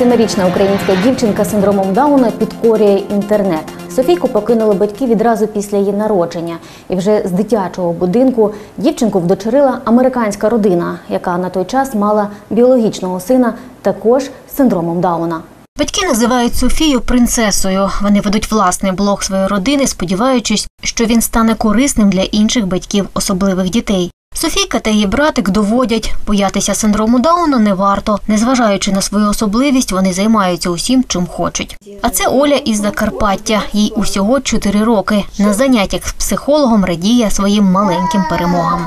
Семирічна українська дівчинка з синдромом Дауна підкорює інтернет. Софійку покинули батьки відразу після її народження, і вже з дитячого будинку дівчинку вдочерила американська родина, яка на той час мала біологічного сина, також з синдромом Дауна. Батьки називають Софію принцесою. Вони ведуть власний блог своєї родини, сподіваючись, що він стане корисним для інших батьків особливих дітей. Софійка та її братик доводять, боятися синдрому Дауна не варто. Незважаючи на свою особливість, вони займаються усім, чим хочуть. А це Оля із Закарпаття. Їй усього 4 роки. На заняттях з психологом радіє своїм маленьким перемогам.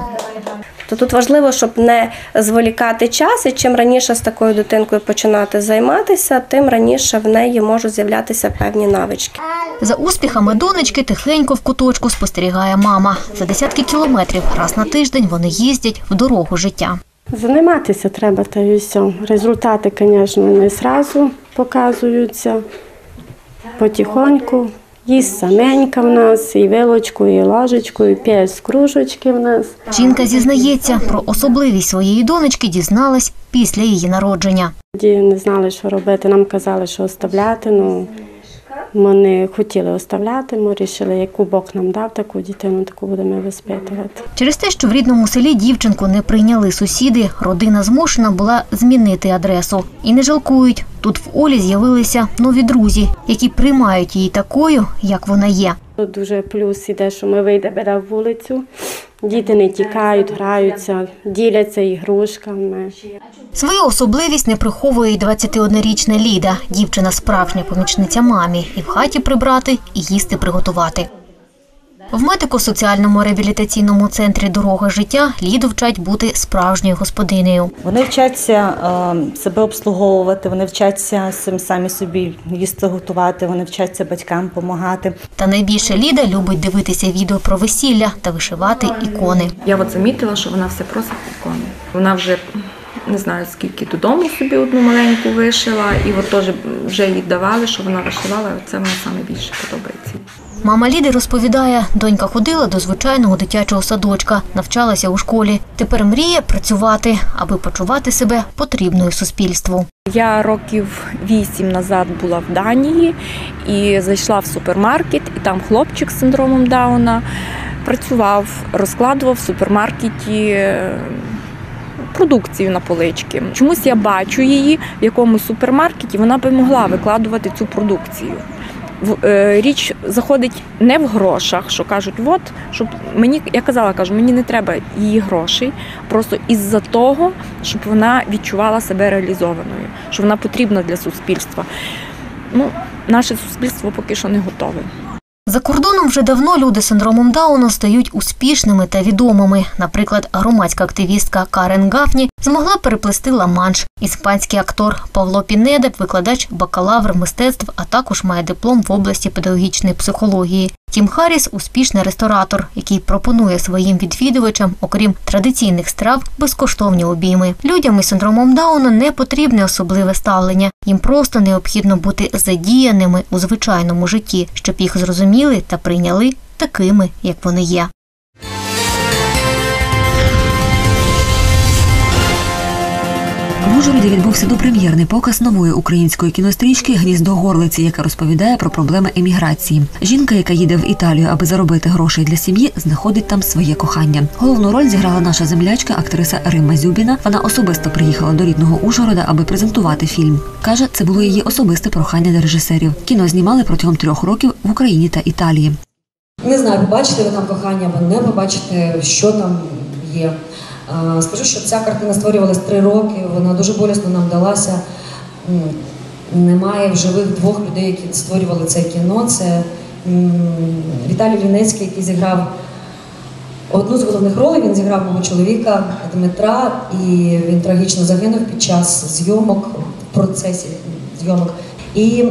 То тут важливо, щоб не зволікати час, і чим раніше з такою дитинкою починати займатися, тим раніше в неї можуть з'являтися певні навички. За успіхами донечки тихенько в куточку спостерігає мама. За десятки кілометрів раз на тиждень вони їздять в дорогу життя. Займатися треба та й все. Результати, звісно, не одразу показуються. Потихоньку. Їсть саменька в нас, і вилочку, і ложечку, і п'є з кружечки в нас. Жінка зізнається, про особливість своєї донечки дізналась після її народження. Тоді не знали, що робити. Нам казали, що оставляти. Ну, ми не хотіли оставляти, ми вирішили, яку Бог нам дав, таку дитину, таку будемо воспитувати. Через те, що в рідному селі дівчинку не прийняли сусіди, родина змушена була змінити адресу. І не жалкують. Тут в Олі з'явилися нові друзі, які приймають її такою, як вона є. Тут дуже плюс іде, що ми вийдемо на вулицю, діти не тікають, граються, діляться ігрушками. Свою особливість не приховує й 21-річна Ліда. Дівчина справжня помічниця мамі. І в хаті прибрати, і їсти приготувати. В медико-соціальному реабілітаційному центрі Дорога життя Ліду вчать бути справжньою господинею. Вони вчаться е, себе обслуговувати, вони вчаться самі собі їсти готувати, вони вчаться батькам допомагати. Та найбільше Ліда любить дивитися відео про весілля та вишивати ікони. Я от замітила, що вона все просить ікони. Вона вже не знаю скільки додому собі одну маленьку вишила, і от теж вже їй давали, що вона вишивала. Це мені саме більше подобається. Мама Ліди розповідає, донька ходила до звичайного дитячого садочка, навчалася у школі. Тепер мріє працювати, аби почувати себе потрібною суспільству. Я років вісім назад була в Данії і зайшла в супермаркет, і там хлопчик з синдромом Дауна працював, розкладував в супермаркеті продукцію на полички. Чомусь я бачу її в якомусь супермаркеті, вона би могла викладувати цю продукцію. Е, Річ заходить не в грошах, що кажуть, от щоб мені я казала, кажу, мені не треба її грошей, просто із-за того, щоб вона відчувала себе реалізованою, що вона потрібна для суспільства. Ну, наше суспільство поки що не готове. За кордоном вже давно люди з синдромом Дауна стають успішними та відомими. Наприклад, громадська активістка Карен Гафні змогла переплести Ла-Манш. Іспанський актор Павло Пінеде, викладач бакалавр мистецтв, а також має диплом в області педагогічної психології. Тім Харріс – успішний ресторатор, який пропонує своїм відвідувачам, окрім традиційних страв, безкоштовні обійми. Людям із синдромом Дауна не потрібне особливе ставлення. Їм просто необхідно бути задіяними у звичайному житті, щоб їх зрозуміли та прийняли такими, як вони є. В Ужгороді відбувся допрем'єрний показ нової української кінострічки Гніздо горлиці, яка розповідає про проблеми еміграції. Жінка, яка їде в Італію, аби заробити грошей для сім'ї, знаходить там своє кохання. Головну роль зіграла наша землячка, актриса Римма Зюбіна. Вона особисто приїхала до рідного Ужгорода, аби презентувати фільм. каже, це було її особисте прохання до режисерів. Кіно знімали протягом трьох років в Україні та Італії. Не знаю, побачите ви там кохання або не побачите, що там є. А, Скажу, що ця картина створювалась три роки, вона дуже болісно нам далася. М, Немає в живих двох людей, які створювали це кіно. Це Віталій Лінецький, який зіграв одну з головних ролей. Він зіграв мого чоловіка Дмитра, і він трагічно загинув під час зйомок, в процесі зйомок. І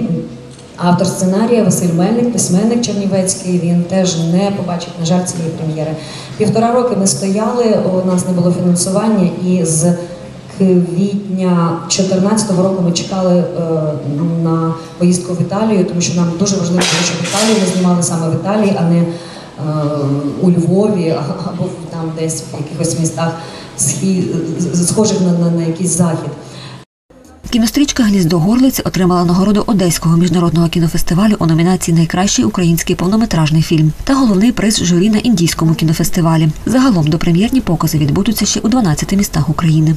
Автор сценарія Василь Мельник, письменник Чернівецький, він теж не побачив, на жаль, цієї прем'єри. Півтора роки ми стояли, у нас не було фінансування, і з квітня 2014 року ми чекали е, на поїздку в Італію, тому що нам дуже важливо, було, щоб Італію ми знімали саме в Італії, а не е, у Львові або там десь в якихось містах схожих на, на, на якийсь захід. Кінострічка Гніздо Горлиць отримала нагороду Одеського міжнародного кінофестивалю у номінації Найкращий український повнометражний фільм та головний приз журі на індійському кінофестивалі. Загалом допрем'єрні покази відбудуться ще у 12 містах України.